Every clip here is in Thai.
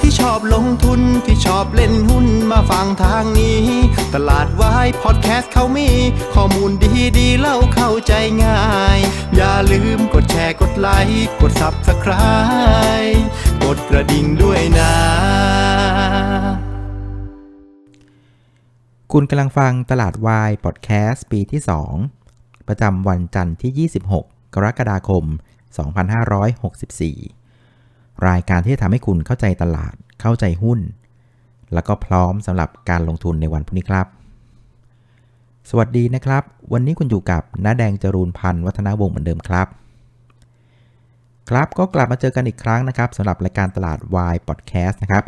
ที่ชอบลงทุนที่ชอบเล่นหุ้นมาฟังทางนี้ ตลาดวายพอดแคสต์เขามี ข้อมูลดีดีๆเล่าเข้าใจง่าย อย่าลืมกดแชร์กดไลค์กด Subscribe กดกระดิ่งด้วยนะ คุณกำลังฟังตลาดวายพอดแคสต์ปีที่ 2 ประจำวันจันทร์ที่ 26 กรกฎาคม 2564 รายการที่จะทำให้คุณเข้าใจตลาด เข้าใจหุ้น แล้วก็พร้อมสำหรับการลงทุนในวันพรุ่งนี้ครับ สวัสดีนะครับ วันนี้คุณอยู่กับน้าแดงจรูนพันธ์วัฒนาวงศ์เหมือนเดิมครับ ครับก็กลับมาเจอกันอีกครั้งนะครับสำหรับรายการตลาดวายพอดแคสต์นะครับ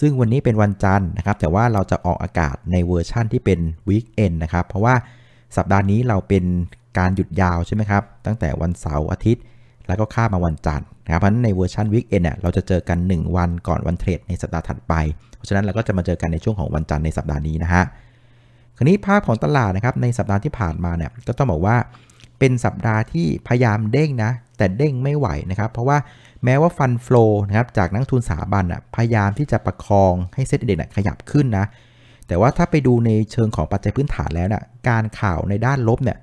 ซึ่งวันนี้เป็นวันจันทร์นะครับ แต่ว่าเราจะออกอากาศในเวอร์ชั่นที่เป็นวีคเอนนะครับ เพราะว่าสัปดาห์นี้เราเป็นการหยุดยาวใช่ไหมครับ ตั้งแต่วันเสาร์อาทิตย์ แล้วก็ข้ามมาวันจันทร์นะครับเพราะฉะนั้นในเวอร์ชันวีคเอนเนี่ยเราจะเจอกัน 1 วันก่อนวันเทรดในสัปดาห์ถัดไป เพราะฉะนั้นเราก็จะมาเจอกันในช่วงของวันจันทร์ในสัปดาห์นี้นะฮะคราวนี้ภาพของตลาดนะครับในสัปดาห์ที่ผ่านมาเนี่ยก็ต้องบอกว่าเป็นสัปดาห์ที่พยายามเด้งนะ แต่เด้งไม่ไหวนะครับ เพราะว่าแม้ว่าฟันฟลอนะครับจากนักทุนสถาบันอะพยายามที่จะประคองให้เซ็ตเด็กขยับขึ้นนะ แต่ว่าถ้าไปดูในเชิงของปัจจัยพื้นฐานแล้วนะ่ะการข่าวในด้านลบเนี่ย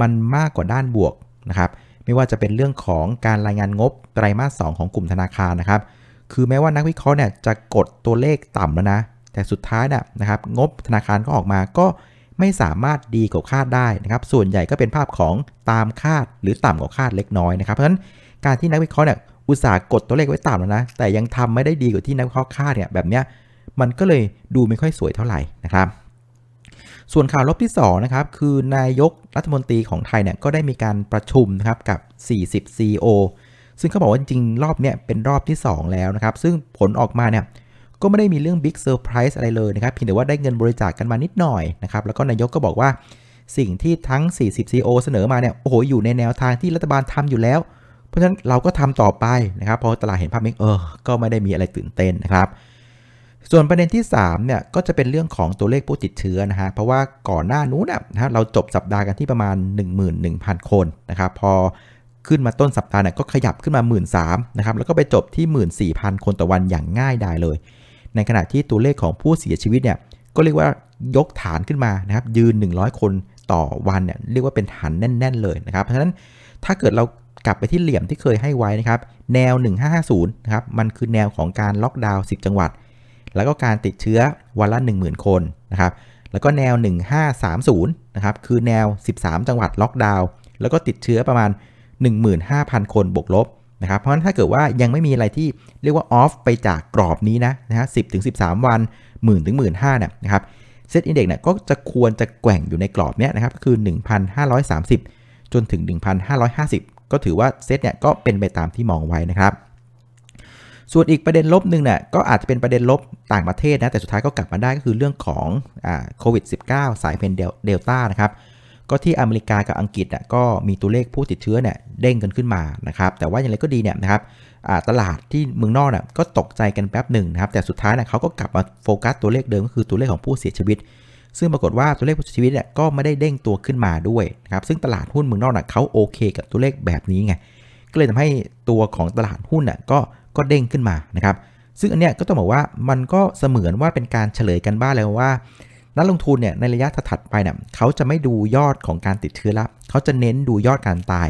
มันมากกว่าด้านบวกนะครับ ไม่ว่าจะเป็นเรื่องของการรายงานงบไตรมาส 2 ของกลุ่มธนาคารนะครับ คือแม้ว่านักวิเคราะห์เนี่ยจะกดตัวเลขต่ำแล้วนะ แต่สุดท้ายน่ะนะครับงบธนาคารก็ออกมาก็ไม่สามารถดีกว่าคาดได้นะครับ ส่วนใหญ่ก็เป็นภาพของตามคาดหรือต่ำกว่าคาดเล็กน้อยนะครับ เพราะฉะนั้นการที่นักวิเคราะห์เนี่ยอุตส่าห์กดตัวเลขไว้ต่ำแล้วนะ แต่ยังทำไม่ได้ดีกว่าที่นักวิเคราะห์คาดเนี่ยแบบเนี้ยมันก็เลยดูไม่ค่อยสวยเท่าไหร่นะครับ ส่วนข่าวลบที่2นะครับคือนายกรัฐมนตรีของไทยเนี่ยก็ได้มีการประชุมนะครับกับ 40 CEO ซึ่งเขาบอกว่าจริงรอบเนี้ยเป็นรอบที่ 2 แล้วนะครับ ซึ่งผลออกมาเนี่ยก็ไม่ได้มีเรื่องบิ๊กเซอร์ไพรส์อะไรเลยนะครับเพียงแต่ว่าได้เงินบริจาคกกันมานิดหน่อยนะครับแล้วก็นายกก็บอกว่าสิ่งที่ทั้ง 40 CEO เสนอมาเนี่ยโอ้โหอยู่ในแนวทางที่รัฐบาลทำอยู่แล้ว เพราะฉะนั้นเราก็ทำต่อไปนะครับพอตลาดเห็นภาพนี้เออก็ไม่ได้มีอะไรตื่นเต้นนะครับ ส่วนประเด็นที่3เนี่ยก็จะเป็นเรื่องของตัวเลขผู้ติดเชื้อนะฮะเพราะว่าก่อนหน้านู้นนะเราจบสัปดาห์กันที่ประมาณ 11,000 คนนะครับพอขึ้นมาต้นสัปดาห์เนี่ยก็ขยับขึ้นมา1 3ื่นนะครับแล้วก็ไปจบที่ 14,000 คนต่อวันอย่างง่ายดายเลย ในขณะที่ตัวเลขของผู้เสียชีวิตเนี่ยก็เรียกว่ายกฐานขึ้นมานะครับยืน 100 คนต่อวันเนี่ยเรียกว่าเป็นฐานแน่น ๆ เลยนะครับเพราะฉะนั้นถ้าเกิดเรากลับไปที่เหลี่ยมที่เคยให้ไว้นะครับแนว 1550นะครับมันคือแนวของการล็อกดาวน์10 จังหวัด แล้วก็การติดเชื้อวันละ 10,000 คนนะครับแล้วก็แนว 1530นะครับคือแนว 13 จังหวัดล็อกดาวน์แล้วก็ติดเชื้อประมาณ 15,000 คนบวกลบนะครับเพราะฉะนั้นถ้าเกิดว่ายังไม่มีอะไรที่เรียกว่าออฟไปจากกรอบนี้นะนะฮะ10ถึง13วัน1 0 0 0 0ถึง15,000เนี่ยนะครับเซตอินเด็กซ์เนี่ยก็จะควรจะแกว่งอยู่ในกรอบเนี้ยนะครับก็คือ 1,530 จนถึง 1,550 ก็ถือว่าเซตเนี่ยก็เป็นไปตามที่มองไว้นะครับ ส่วนอีกประเด็นลบหนึ่งเนี่ยก็อาจจะเป็นประเด็นลบต่างประเทศนะแต่สุดท้ายก็กลับมาได้ก็คือเรื่องของโควิด -19 สายพันธุ์เดลต้านะครับก็ที่อเมริกากับอังกฤษน่ะก็มีตัวเลขผู้ติดเชื้อเนี่ยเด้งกันขึ้นมานะครับแต่ว่าอย่างไรก็ดีเนี่ยนะครับตลาดที่เมืองนอกน่ะก็ตกใจกันแป๊บหนึ่งนะครับแต่สุดท้ายน่ะเขาก็กลับมาโฟกัสตัวเลขเดิมก็คือตัวเลขของผู้เสียชีวิต ซึ่งปรากฏว่าตัวเลขผู้เสียชีวิตเนี่ยก็ไม่ได้เด้งตัวขึ้นมาด้วยนะครับซึ่งตลาดหุ้นเมืองนอกน่ะเขาโอเค กับตัวเลขแบบนี้ไงก็เลยทำให้ตัวของตลาดหุ้นน่ะก็ ก็เด้งขึ้นมานะครับ ซึ่งอันเนี้ยก็ต้องบอกว่ามันก็เสมือนว่าเป็นการเฉลยกันบ้างเลยว่า นักลงทุนเนี่ยในระยะถัดไปเนี่ยเขาจะไม่ดูยอดของการติดเชื้อละเขาจะเน้นดูยอดการตาย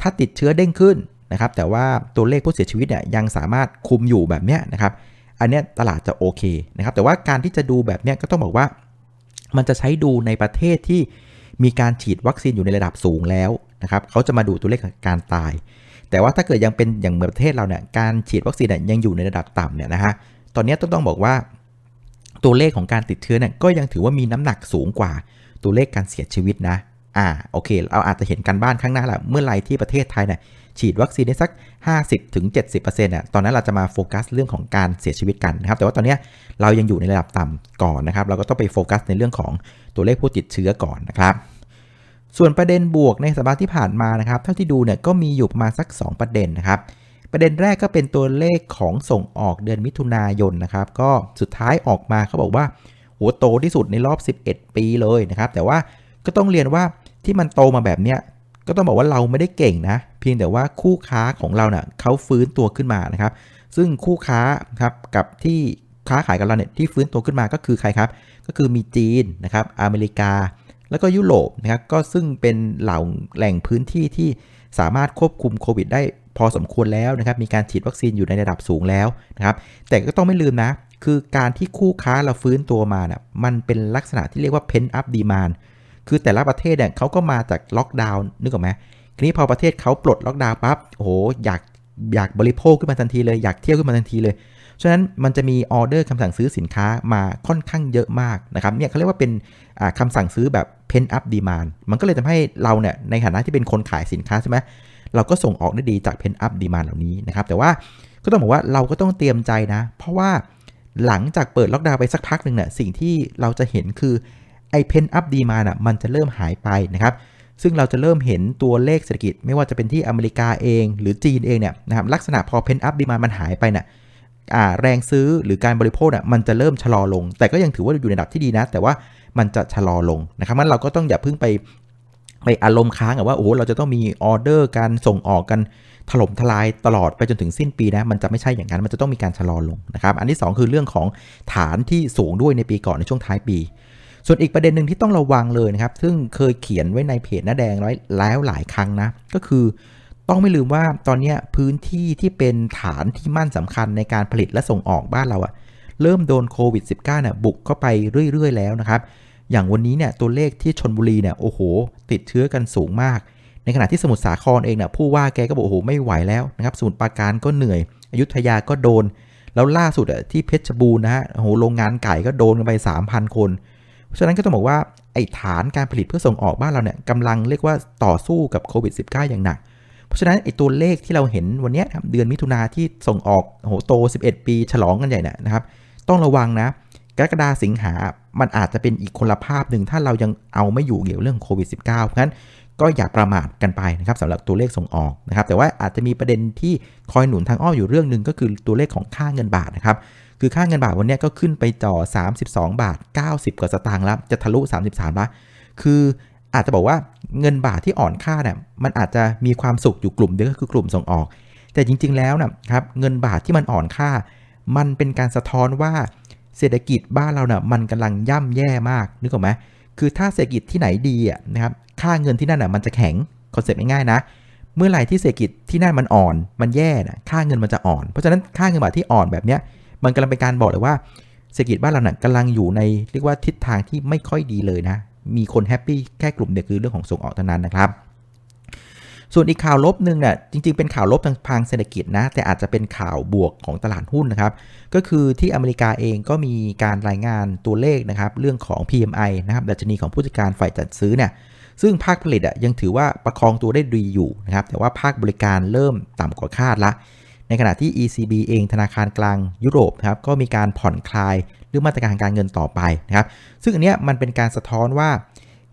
ถ้าติดเชื้อเด้งขึ้นนะครับ แต่ว่าตัวเลขผู้เสียชีวิตเนี่ยยังสามารถคุมอยู่แบบเนี้ยนะครับ อันเนี้ยตลาดจะโอเคนะครับ แต่ว่าการที่จะดูแบบเนี้ยก็ต้องบอกว่า มันจะใช้ดูในประเทศที่มีการฉีดวัคซีนอยู่ในระดับสูงแล้วนะครับ เขาจะมาดูตัวเลขการตาย แต่ว่าถ้าเกิดยังเป็นอย่างเหมือนประเทศเราเนี่ยการฉีดวัคซีนยังอยู่ในระดับต่ำเนี่ยนะฮะตอนนี้ต้องต้องบอกว่า ตัวเลขของการติดเชื้อเนี่ยก็ยังถือว่ามีน้ำหนักสูงกว่าตัวเลขการเสียชีวิตนะอ่าโอเค เราอาจจะเห็นกันบ้านข้างหน้าแหละเมื่อไรที่ประเทศไทยเนี่ยฉีดวัคซีนได้สัก 50-70%อะตอนนั้นเราจะมาโฟกัสเรื่องของการเสียชีวิตกันนะครับ แต่ว่าตอนนี้เรายังอยู่ในระดับต่ำก่อนนะครับ เราก็ต้องไปโฟกัสในเรื่องของตัวเลขผู้ติดเชื้อก่อนนะครับ ส่วนประเด็นบวกในสัปดาห์ที่ผ่านมานะครับ เท่าที่ดูเนี่ยก็มีอยู่ประมาณสัก 2 ประเด็นนะครับ ประเด็นแรกก็เป็นตัวเลขของส่งออกเดือนมิถุนายนนะครับ ก็สุดท้ายออกมาเขาบอกว่าโหโตที่สุดในรอบ 11 ปีเลยนะครับ แต่ว่าก็ต้องเรียนว่าที่มันโตมาแบบเนี้ยก็ต้องบอกว่าเราไม่ได้เก่งนะ เพียงแต่ว่าคู่ค้าของเราเนะ่ยเขาฟื้นตัวขึ้นมานะครับ ซึ่งคู่ค้าครับกับที่ค้าขายกับเราเนี่ยที่ฟื้นตัวขึ้นมาก็คือใครครับ ก็คือมีจีนนะครับ อเมริกา แล้วก็ยุโรปนะครับก็ซึ่งเป็นเหล่าแหล่งพื้นที่ที่สามารถควบคุมโควิดได้พอสมควรแล้วนะครับ มีการฉีดวัคซีนอยู่ในระดับสูงแล้วนะครับ แต่ก็ต้องไม่ลืมนะ คือการที่คู่ค้าเราฟื้นตัวมานะ่ะมันเป็นลักษณะที่เรียกว่า pent up demand คือแต่ละประเทศเนี่ยเขาก็มาจากล็อกดาวน์นึกออกไหมทีนี้พอประเทศเขาปลดล็อกดาวน์ปั๊บ โอ้โห อยากอยากบริโภคขึ้นมาทันทีเลย อยากเที่ยวขึ้นมาทันทีเลย ฉะนั้นมันจะมีออเดอร์คำสั่งซื้อสินค้ามาค่อนข้างเยอะมากนะครับเนี่ยเขาเรียกว่าเป็นคำสั่งซื้อแบบ pent up demand มันก็เลยทำให้เราเนี่ยในฐานะที่เป็นคนขายสินค้าใช่ไหมเราก็ส่งออกได้ดีจาก pent up demand เหล่านี้นะครับแต่ว่าก็ต้องบอกว่าเราก็ต้องเตรียมใจนะ เพราะว่าหลังจากเปิดล็อกดาวน์ไปสักพักหนึ่งเนี่ยสิ่งที่เราจะเห็นคือไอ้ pent up demand อะมันจะเริ่มหายไปนะครับซึ่งเราจะเริ่มเห็นตัวเลขเศรษฐกิจ ไม่ว่าจะเป็นที่อเมริกาเอง หรือจีนเองเนี่ยนะครับลักษณะพอ pent up demand มันหายไปเนี่ย แรงซื้อหรือการบริโภคน่ะมันจะเริ่มชะลอลง แต่ก็ยังถือว่าอยู่ในระดับที่ดีนะ แต่ว่ามันจะชะลอลงนะครับมันเราก็ต้องอย่าเพิ่งไปไปอารมณ์ค้างว่าโอ้เราจะต้องมีออเดอร์การส่งออกกันถล่มทลายตลอดไปจนถึงสิ้นปีนะมันจะไม่ใช่อย่างนั้นมันจะต้องมีการชะลอลงนะครับอันที่ 2 คือเรื่องของฐานที่สูงด้วยในปีก่อนในช่วงท้ายปี ส่วนอีกประเด็นหนึ่งที่ต้องระวังเลยนะครับ ซึ่งเคยเขียนไว้ในเพจหน้าแดงไว้แล้วหลายครั้งนะก็คือ ต้องไม่ลืมว่าตอนนี้พื้นที่ที่เป็นฐานที่มั่นสำคัญในการผลิตและส่งออกบ้านเราอะเริ่มโดนโควิด -19 เนี่ยบุกเข้าไปเรื่อย ๆ แล้วนะครับ อย่างวันนี้เนี่ยตัวเลขที่ชนบุรีเนี่ยโอ้โห ติดเชื้อกันสูงมาก ในขณะที่สมุทรสาครเองเนี่ยผู้ว่าแกก็บอกโอ้โหไม่ไหวแล้วนะครับสมุทรปราการก็เหนื่อย อยุธยาก็โดน แล้วล่าสุดอะที่เพชรบูรณ์นะฮะโอ้โหโรงงานไก่ก็โดนกันไป 3,000 คนเพราะฉะนั้นก็ต้องบอกว่าไอ้ฐานการผลิตเพื่อส่งออกบ้านเราเนี่ยกำลังเรียกว่าต่อสู้กับโควิด -19 อย่างหนัก ราะฉะนั้นไอ้ตัวเลขที่เราเห็นวันนี้ครับเดือนมิถุนาที่ส่งออกโอ้โหโต 11 ปีฉลองกันใหญ่เนี่ยนะครับ ต้องระวังนะกรกฎาสิงหา มันอาจจะเป็นอีกคนละภาพหนึ่งถ้าเรายังเอาไม่อยู่เกี่ยวเรื่องโควิด -19 เพราะฉะนั้นก็อย่าประมาทกันไปนะครับสำหรับตัวเลขส่งออกนะครับ แต่ว่าอาจจะมีประเด็นที่คอยหนุนทางอ้อมอยู่เรื่องหนึ่งก็คือตัวเลขของค่าเงินบาทนะครับ คือค่าเงินบาทวันนี้ก็ขึ้นไปจ่อ 32 บาท 90 กว่าสตางค์แล้ว จะทะลุ 33 แล้ว คืออาจจะบอกว่า เงินบาทที่อ่อนค่าเนี่ยมันอาจจะมีความสุขอยู่กลุ่มเดียวก็คือกลุ่มส่งออก แต่จริง ๆ แล้วนะครับเงินบาทที่มันอ่อนค่า มันเป็นการสะท้อนว่าเศรษฐกิจบ้านเราเนี่ยมันกำลังย่ำแย่มากนึกออกไหมคือถ้าเศรษฐกิจที่ไหนดีอะนะครับค่าเงินที่นั่นอะมันจะแข็งคอนเซ็ปต์ง่ายๆนะ เมื่อไหร่ที่เศรษฐกิจที่นั่นมันอ่อน มันแย่นะค่าเงินมันจะอ่อน เพราะฉะนั้นค่าเงินบาทที่อ่อนแบบเนี้ยมันกำลังเป็นการบอกเลยว่าเศรษฐกิจบ้านเราเนี่ยกำลังอยู่ในเรียกว่าทิศทางที่ไม่ค่อยดีเลยนะ มีคนแฮปปี้แค่กลุ่มเดียวคือเรื่องของส่งออกเท่านั้นนะครับ ส่วนอีกข่าวลบหนึ่งเนี่ยจริงๆเป็นข่าวลบทางทางเศรษฐกิจนะ แต่อาจจะเป็นข่าวบวกของตลาดหุ้นนะครับ ก็คือที่อเมริกาเองก็มีการรายงานตัวเลขนะครับ เรื่องของ PMI นะครับดัชนีของผู้จัดการฝ่ายจัดซื้อเนี่ยซึ่งภาคผลิตอะยังถือว่าประคองตัวได้ดีอยู่นะครับ แต่ว่าภาคบริการเริ่มต่ำกว่าคาดละ ในขณะที่ ECB เองธนาคารกลางยุโรปครับก็มีการผ่อนคลาย รื่องมาตรการการเงินต่อไปนะครับ ซึ่งอันเนี้ยมันเป็นการสะท้อนว่า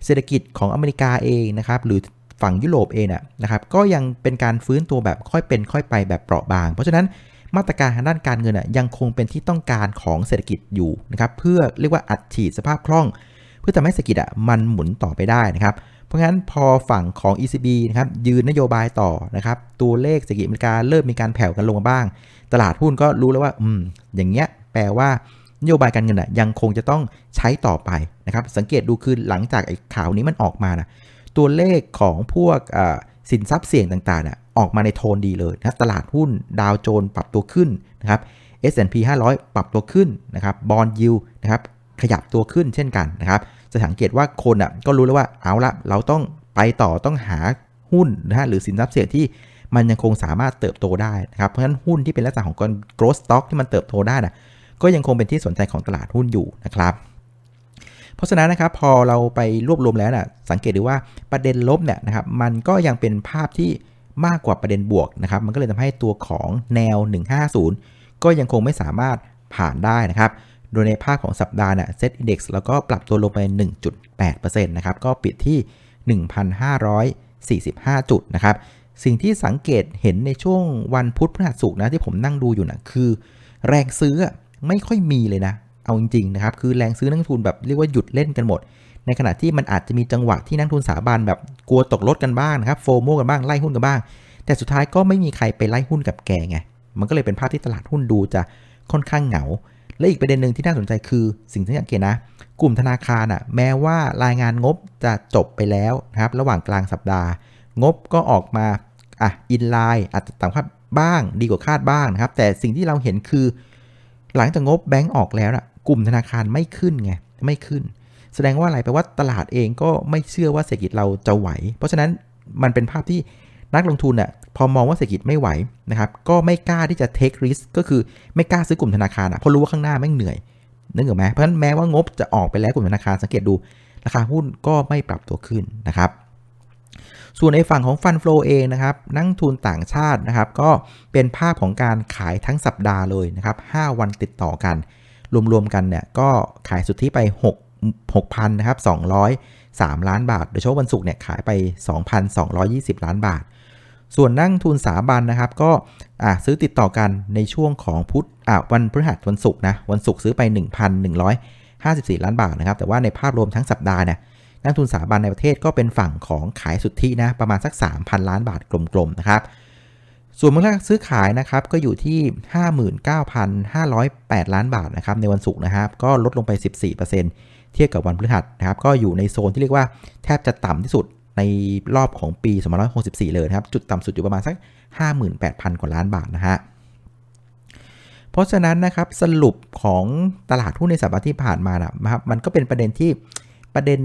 เศรษฐกิจของอเมริกาเองนะครับ หรือฝั่งยุโรปเองนะครับก็ยังเป็นการฟื้นตัวแบบค่อยเป็นค่อยไปแบบเปราะบาง เพราะฉะนั้นมาตรการทางด้านการเงินยังคงเป็นที่ต้องการของเศรษฐกิจอยู่นะครับเพื่อเรียกว่าอัดฉีดสภาพคล่อง เพื่อทำให้เศรษฐกิจมันหมุนต่อไปได้นะครับเพราะงั้นพอฝั่งของ ECB นะครับยืนนโยบายต่อนะครับตัวเลขเศรษฐกิจอเมริกาเริ่มมีการแผ่วกันลงมาบ้าง ตลาดหุ้นก็รู้แล้วว่าอืมอย่างเงี้ยแปลว่า นโยบายการเงินอะยังคงจะต้องใช้ต่อไปนะครับ สังเกตดูคือหลังจากไอ้ข่าวนี้มันออกมานะตัวเลขของพวกสินทรัพย์เสี่ยงต่างๆน่ะออกมาในโทนดีเลยนะตลาดหุ้นดาวโจนปรับตัวขึ้นนะครับ S&P 500 ปรับตัวขึ้นนะครับบอลยูนะครับขยับตัวขึ้นเช่นกันนะครับจะสังเกตว่าคนอะก็รู้แล้วว่าเอาละเราต้องไปต่อต้องหาหุ้นนะฮะหรือสินทรัพย์เสี่ยงที่มันยังคงสามารถเติบโตได้นะครับเพราะฉะนั้นหุ้นที่เป็นลักษณะของการ growth stock ที่มันเติบโตได้นะ ก็ยังคงเป็นที่สนใจของตลาดหุ้นอยู่นะครับเพราะฉะนั้นนะครับพอเราไปรวบรวมแล้วนะสังเกตดูว่าประเด็นลบเนี่ยนะครับมันก็ยังเป็นภาพที่มากกว่าประเด็นบวกนะครับมันก็เลยทำให้ตัวของแนว 150 ก็ยังคงไม่สามารถผ่านได้นะครับโดยในภาคของสัปดาห์เนี่ยเซ็ตอินดี x แล้วก็ปรับตัวลงไป 1.8%นะครับก็ปิดที่ 1,545 จุดนะครับสิ่งที่สังเกตเห็นในช่วงวันพุธพฤหัสศุกร์นะที่ผมนั่งดูอยู่นะคือ แรงซื้อ ไม่ค่อยมีเลยนะ เอาจริงๆนะครับ คือแรงซื้อนักทุนแบบเรียกว่าหยุดเล่นกันหมด ในขณะที่มันอาจจะมีจังหวะที่นักทุนสถาบันแบบกลัวตกรถกันบ้างนะครับ โฟโมกันบ้างไล่หุ้นกันบ้าง แต่สุดท้ายก็ไม่มีใครไปไล่หุ้นกับแกไง มันก็เลยเป็นภาพที่ตลาดหุ้นดูจะค่อนข้างเหงา และอีกประเด็นหนึ่งที่น่าสนใจคือสิ่งที่สังเกตนะ กลุ่มธนาคารอะแม้ว่ารายงานงบจะจบไปแล้วนะครับ ระหว่างกลางสัปดาห์ งบก็ออกมาอะอินไลน์อาจจะต่ำคาดบ้าง ดีกว่าคาดบ้างนะครับ แต่สิ่งที่เราเห็นคือ หลังจากงบแบงก์ออกแล้วนะกลุ่มธนาคารไม่ขึ้นไงไม่ขึ้น แสดงว่าอะไรแปลว่าตลาดเองก็ไม่เชื่อว่าเศรษฐกิจเราจะไหว เพราะฉะนั้นมันเป็นภาพที่นักลงทุนน่ะพอมองว่าเศรษฐกิจไม่ไหวนะครับก็ไม่กล้าที่จะ take risk ก็คือไม่กล้าซื้อกลุ่มธนาคารอะเพราะรู้ว่าข้างหน้าแม่งเหนื่อยนึกออกไหมเพราะฉะนั้นแม้ว่างบจะออกไปแล้วกลุ่มธนาคารสังเกตดูราคาหุ้นก็ไม่ปรับตัวขึ้นนะครับ ส่วนในฝั่งของฟันฟลอเองนะครับนักทุนต่างชาตินะครับก็เป็นภาพของการขายทั้งสัปดาห์เลยนะครับ5วันติดต่อกัน รวมๆกันเนี่ยก็ขายสุทธิไป 6 6,000นะครับ203 ล้านบาท โดยเฉพาะวันศุกร์เนี่ยขายไป 2,220 ล้านบาท ส่วนนั่งทุนสถาบันนะครับก็ซื้อติดต่อกันในช่วงของพุธวันพฤหัสวันศุกร์นะวันศุกร์ซื้อไป 1,154 ล้านบาทนะครับแต่ว่าในภาพรวมทั้งสัปดาห์เนี่ย นักทุนสถาบันในประเทศก็เป็นฝั่งของขายสุทธินะประมาณสัก 3,000 ล้านบาทกลมๆนะครับส่วนมูลค่าซื้อขายนะครับก็อยู่ที่ 59,508 ล้านบาทนะครับในวันศุกร์นะครับก็ลดลงไป 14%เทียบกับวันพฤหัสนะครับก็อยู่ในโซนที่เรียกว่าแทบจะต่ำที่สุดในรอบของปี2564 เลยนะครับ จุดต่ำสุดอยู่ประมาณสัก 58,000 กว่าล้านบาทนะฮะเพราะฉะนั้นนะครับสรุปของตลาดหุ้นในสัปดาห์ที่ผ่านมานะครับมันก็เป็นประเด็นที่ ประเด็น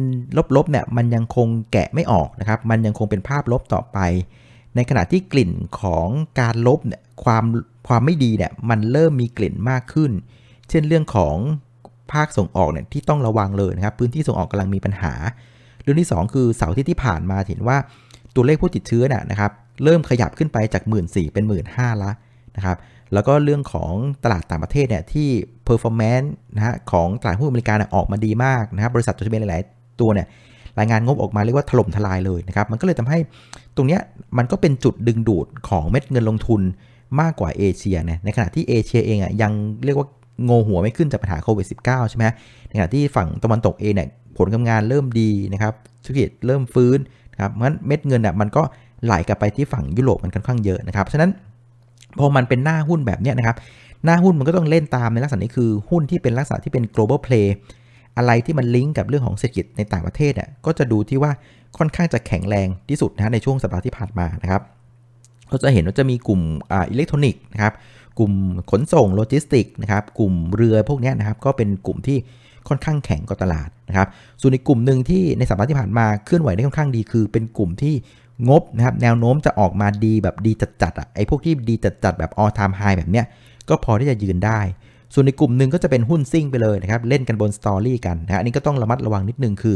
ลบๆเนี่ยมันยังคงแกะไม่ออกนะครับ มันยังคงเป็นภาพลบต่อไป ในขณะที่กลิ่นของการลบเนี่ยความความไม่ดีเนี่ยมันเริ่มมีกลิ่นมากขึ้น เช่นเรื่องของภาคส่งออกเนี่ยที่ต้องระวังเลยนะครับ พื้นที่ส่งออกกำลังมีปัญหา เรื่องที่ 2 คือเสาร์ที่ที่ผ่านมาเห็นว่าตัวเลขผู้ติดเชื้อน่ะนะครับ เริ่มขยับขึ้นไปจาก 1 4ื่นเป็น 1 5ื่นละนะครับ แล้วก็เรื่องของตลาดต่างประเทศเนี่ยที่ performance นะฮะของตลาดหุ้นอเมริกาออกมาดีมากนะครับบริษัทจดทะเบียนหลาย ๆ ตัวเนี่ยรายงานงบออกมาเรียกว่าถล่มทลายเลยนะครับมันก็เลยทำให้ตรงเนี้ยมันก็เป็นจุดดึงดูดของเม็ดเงินลงทุนมากกว่าเอเชียนะในขณะที่เอเชียเองอะยังเรียกว่าโงหัวไม่ขึ้นจากปัญหาโควิด -19 ใช่ไหมในขณะที่ฝั่งตะวันตกเองเนี่ยผลกำงานเริ่มดีนะครับธุรกิจเริ่มฟื้นนะครับเพราะฉะนั้นเม็ดเงินอะมันก็ไหลกลับไปที่ฝั่งยุโรปมันค่อนข้างเยอะนะครับฉะนั้น พอมันเป็นหน้าหุ้นแบบนี้นะครับ หน้าหุ้นมันก็ต้องเล่นตามในลักษณะนี้คือหุ้นที่เป็นลักษณะที่เป็น global play อะไรที่มันลิงก์กับเรื่องของเศรษฐกิจในต่างประเทศอะก็จะดูที่ว่าค่อนข้างจะแข็งแรงที่สุดนะในช่วงสัปดาห์ที่ผ่านมานะครับก็จะเห็นว่าจะมีกลุ่มอ่าอิเล็กทรอนิกส์นะครับกลุ่มขนส่งโลจิสติกนะครับกลุ่มเรือพวกนี้นะครับก็เป็นกลุ่มที่ค่อนข้างแข็งกว่าตลาดนะครับส่วนอีกกลุ่มหนึ่งที่ในสัปดาห์ที่ผ่านมาเคลื่อนไหวได้ค่อนข้างดีคือ เป็นกลุ่มที่ งบนะครับแนวโน้มจะออกมาดีแบบดีจัดๆอะไอ้พวกที่ดีจัดๆแบบ all time high แบบเนี้ยก็พอที่จะยืนได้ ส่วนในกลุ่มหนึ่งก็จะเป็นหุ้นซิ่งไปเลยนะครับเล่นกันบนสตอรี่กันนะอันนี้ก็ต้องระมัดระวังนิดนึงคือ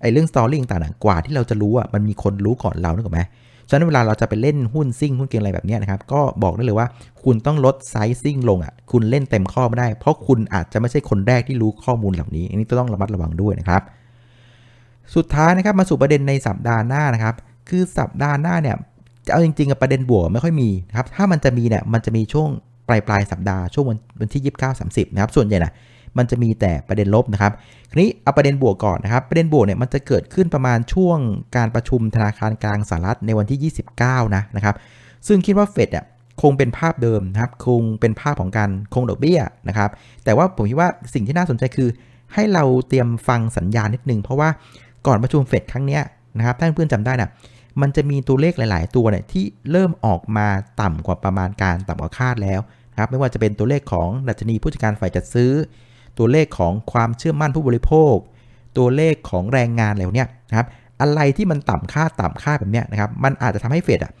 ไอ้เรื่องสตอรี่ต่างๆกว่าที่เราจะรู้อะมันมีคนรู้ก่อนเรานึกออกไหมฉะนั้นเวลาเราจะไปเล่นหุ้นซิ่งหุ้นเก็งอะไรแบบนี้นะครับก็บอกได้เลยว่าคุณต้องลดไซซิ่งลงอะคุณเล่นเต็มข้อไม่ได้ เพราะคุณอาจจะไม่ใช่คนแรกที่รู้ข้อมูลเหล่านี้ อันนี้ต้องระมัดระวังด้วยนะครับ สุดท้ายนะครับมาสู่ประเด็นในสัปดาห์หน้านะครับ คือสัปดาห์หน้าเนี่ยจะเอาจริงๆประเด็นบวกไม่ค่อยมีนะครับ ถ้ามันจะมีเนี่ยมันจะมีช่วงปลายปลายสัปดาห์ช่วงวันวันที่ 29 30 นะครับ ส่วนใหญ่นะมันจะมีแต่ประเด็นลบนะครับทีนี้เอาประเด็นบวกก่อนนะครับ ประเด็นบวกเนี่ยมันจะเกิดขึ้นประมาณช่วงการประชุมธนาคารกลางสหรัฐในวันที่ 29 นะนะครับ ซึ่งคิดว่าเฟดเนี่ยคงเป็นภาพเดิมนะครับ คงเป็นภาพของการคงดอกเบี้ยนะครับ แต่ว่าผมคิดว่าสิ่งที่น่าสนใจคือ ให้เราเตรียมฟังสัญญาณนิดนึง เพราะว่าก่อนประชุมเฟดครั้งนี้นะครับท่าเพื่อนจำได้นะ มันจะมีตัวเลขหลาย ๆ ตัวเนี่ยที่เริ่มออกมาต่ำกว่าประมาณการต่ำกว่าคาดแล้วนะครับไม่ว่าจะเป็นตัวเลขของดัชนีผู้จัดการฝ่ายจัดซื้อ ตัวเลขของความเชื่อมั่นผู้บริโภค ตัวเลขของแรงงานอะไรพวกเนี้ยนะครับอะไรที่มันต่ำค่าต่ำค่าแบบเนี้ยนะครับมันอาจจะทำให้เฟดอะ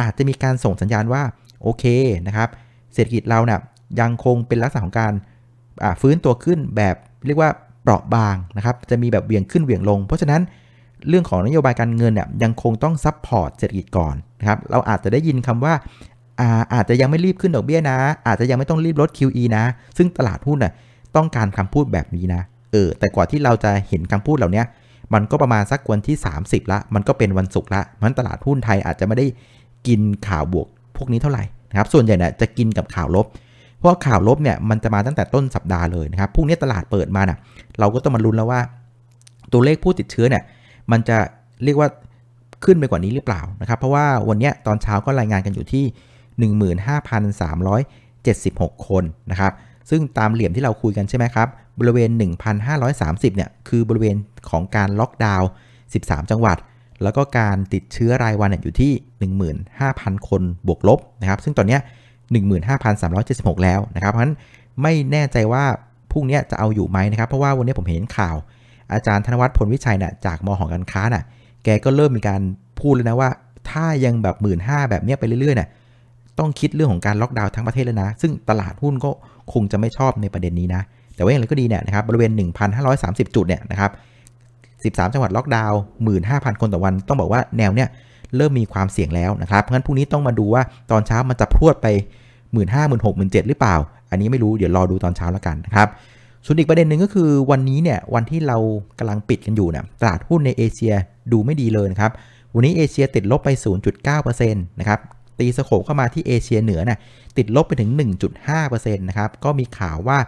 อาจจะมีการส่งสัญญาณว่าโอเคนะครับเศรษฐกิจเราเนี่ยยังคงเป็นลักษณะของการฟื้นตัวขึ้นแบบเรียกว่าเปราะบางนะครับจะมีแบบเวียงขึ้นเวียงลง เพราะฉะนั้น เรื่องของนโยบายการเงินเนี่ยยังคงต้องซับพอร์ตเศรษฐกิจก่อนนะครับเราอาจจะได้ยินคำว่าอาอาจจะยังไม่รีบขึ้นดอกเบี้ยนะ อาจจะยังไม่ต้องรีบลด QE นะ ซึ่งตลาดหุ้นน่ะต้องการคำพูดแบบนี้นะเออแต่กว่าที่เราจะเห็นคำพูดเหล่านี้มันก็ประมาณสักวันที่ 30 ละ มันก็เป็นวันศุกร์ละมันตลาดหุ้นไทยอาจจะไม่ได้กินข่าวบวกพวกนี้เท่าไหร่นะครับส่วนใหญ่เนี่ยจะกินกับข่าวลบ เพราะข่าวลบเนี่ยมันจะมาตั้งแต่ต้นสัปดาห์เลยนะครับพรุ่งนี้ตลาดเปิดมาน่ะเราก็ต้องมาลุ้นแล้วว่า ตัวเลขผู้ติดเชื้อเนี่ย มันจะเรียกว่าขึ้นไปกว่านี้หรือเปล่านะครับ เพราะว่าวันนี้ตอนเช้าก็รายงานกันอยู่ที่ 15,376 คนนะครับ ซึ่งตามเหลี่ยมที่เราคุยกันใช่ไหมครับ บริเวณ 1,530 เนี่ย คือบริเวณของการล็อกดาวน์ 13 จังหวัด แล้วก็การติดเชื้อรายวันเนี่ยอยู่ที่ 15,000 คนบวกลบนะครับ ซึ่งตอนนี้ย15,376 แล้วนะครับ เพราะฉะนั้นไม่แน่ใจว่าพรุ่งนี้จะเอาอยู่ไหมนะครับ เพราะว่าวันนี้ผมเห็นข่าว อาจารย์ธนวัฒน์พลวิชัยน่ะจากมหอการค้าน่ะแกก็เริ่มมีการพูดแล้วนะว่า ถ้ายังแบบหมื่นห้าแบบเนี้ยไปเรื่อยๆน่ะต้องคิดเรื่องของการล็อกดาวน์ทั้งประเทศแล้วนะ ซึ่งตลาดหุ้นก็คงจะไม่ชอบในประเด็นนี้นะ แต่ว่าอย่างไรก็ดีเนี่ยนะครับบริเวณ 1,530 จุดเนี่ยนะครับ13 จังหวัดล็อกดาวน์15,000 คนต่อวัน ต้องบอกว่าแนวเนี่ยเริ่มมีความเสี่ยงแล้วนะครับเพราะฉะนั้นพรุ่งนี้ต้องมาดูว่าตอนเช้ามันจะพรวดไป 1 5 0 0 0 16 0 0 0 17 หรือเปล่า อันนี้ไม่รู้เดี๋ยวรอดูตอนเช้าแล้วกันนะครับ ส่วนอีกประเด็นหนึ่งก็คือวันนี้เนี่ยวันที่เรากำลังปิดกันอยู่เนี่ยตลาดหุ้นในเอเชียดูไม่ดีเลยนะครับ วันนี้เอเชียติดลบไป 0.9%นะครับตีสโคปเข้ามาที่เอเชียเหนือน่ะติดลบไปถึง 1.5%นะครับก็มีข่าวว่า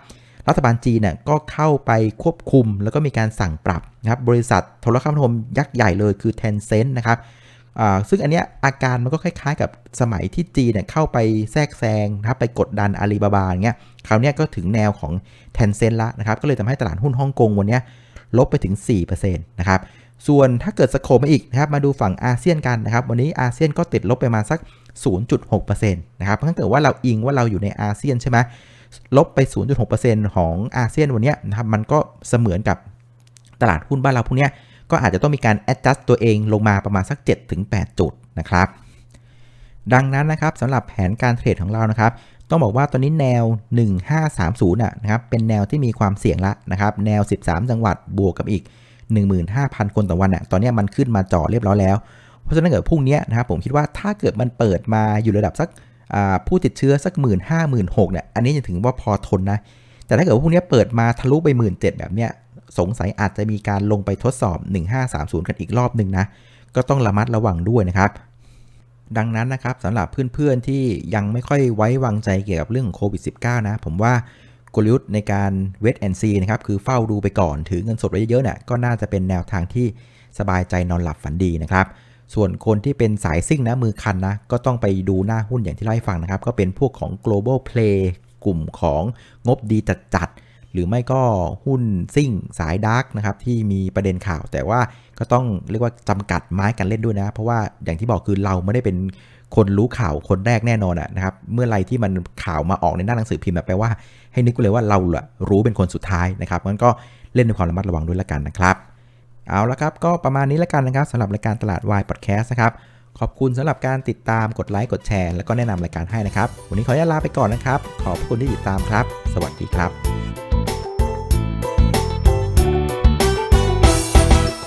รัฐบาลจีนน่ะก็เข้าไปควบคุม แล้วก็มีการสั่งปรับนะครับบริษัทโทรคมนาคมยักษ์ใหญ่เลยคือ Tencent นะครับ ซึ่งอันเนี้ยอาการมันก็คล้ายๆ กับสมัยที่จีนเนี่ยเข้าไปแทรกแซงนะครับไปกดดันอาลีบาบาเงี้ยคราวเนี้ยก็ถึงแนวของ Tencent ละนะครับก็เลยทำให้ตลาดหุ้นฮ่องกงวันเนี้ยลบไปถึง4%นะครับส่วนถ้าเกิดสโคมาอีกนะครับมาดูฝั่งอาเซียนกันนะครับวันนี้อาเซียนก็ติดลบไปมาสัก 0.6%นะครับถ้าเกิดว่าเราอิงว่าเราอยู่ในอาเซียนใช่ไหมลบไป 0.6%ของอาเซียนวันนี้นะครับมันก็เสมือนกับตลาดหุ้นบ้านเราพวกเนี้ย ก็อาจจะต้องมีการ adjust ตัวเองลงมาประมาณสัก 7-8 จุดนะครับ ดังนั้นนะครับสำหรับแผนการเทรดของเรานะครับ ต้องบอกว่าตอนนี้แนว 1530น่ะนะครับเป็นแนวที่มีความเสี่ยงละนะครับ แนว 13 จังหวัดบวกกับอีก 15,000 คนต่อวันน่ะตอนนี้มันขึ้นมาจ่อเรียบร้อยแล้ว เพราะฉะนั้นเกิดพรุ่งนี้นะครับผมคิดว่าถ้าเกิดมันเปิดมาอยู่ระดับสักผู้ติดเชื้อสัก 1 5 0 0 0 0เนี่ยอันนี้จะถือว่าพอทนนะแต่ถ้าเกิดว่าพรุ่งนี้เปิดมาทะลุไป 1 7 0 0 0แบบเนี้ย สงสัยอาจจะมีการลงไปทดสอบ 1530 กันอีกรอบหนึ่งนะ ก็ต้องระมัดระวังด้วยนะครับ ดังนั้นนะครับสำหรับเพื่อนๆที่ยังไม่ค่อยไว้วางใจเกี่ยวกับเรื่องโควิด -19 นะ ผมว่ากลยุทธ์ในการเวทแอนซีนะครับคือเฝ้าดูไปก่อนถือเงินสดไว้เยอะๆเนี่ยก็น่าจะเป็นแนวทางที่สบายใจนอนหลับฝันดีนะครับ ส่วนคนที่เป็นสายซิ่งนะมือคันนะก็ต้องไปดูหน้าหุ้นอย่างที่เล่าให้ฟังนะครับ ก็เป็นพวกของ global play กลุ่มของงบดีจัดๆ หรือไม่ก็หุ้นซิ่งสายดาร์กนะครับที่มีประเด็นข่าว แต่ว่าก็ต้องเรียกว่าจำกัดไม้กันเล่นด้วยนะ เพราะว่าอย่างที่บอกคือเราไม่ได้เป็นคนรู้ข่าวคนแรกแน่นอนอะนะครับ เมื่อไรที่มันข่าวมาออกในหน้าหนังสือพิมพ์แบบแปลว่าให้นึกเลยว่าเราอะรู้เป็นคนสุดท้ายนะครับงั้นก็เล่นด้วยความระมัดระวังด้วยละกันนะครับเอาละครับ ก็ประมาณนี้แล้วกันนะครับสำหรับรายการตลาดวายพอดแคสต์นะครับ ขอบคุณสำหรับการติดตามกดไลค์กดแชร์แล้วก็แนะนำรายการให้นะครับ วันนี้ขออนุญาตลาไปก่อนนะครับ ขอบคุณที่ติดตามครับ สวัสดีครับ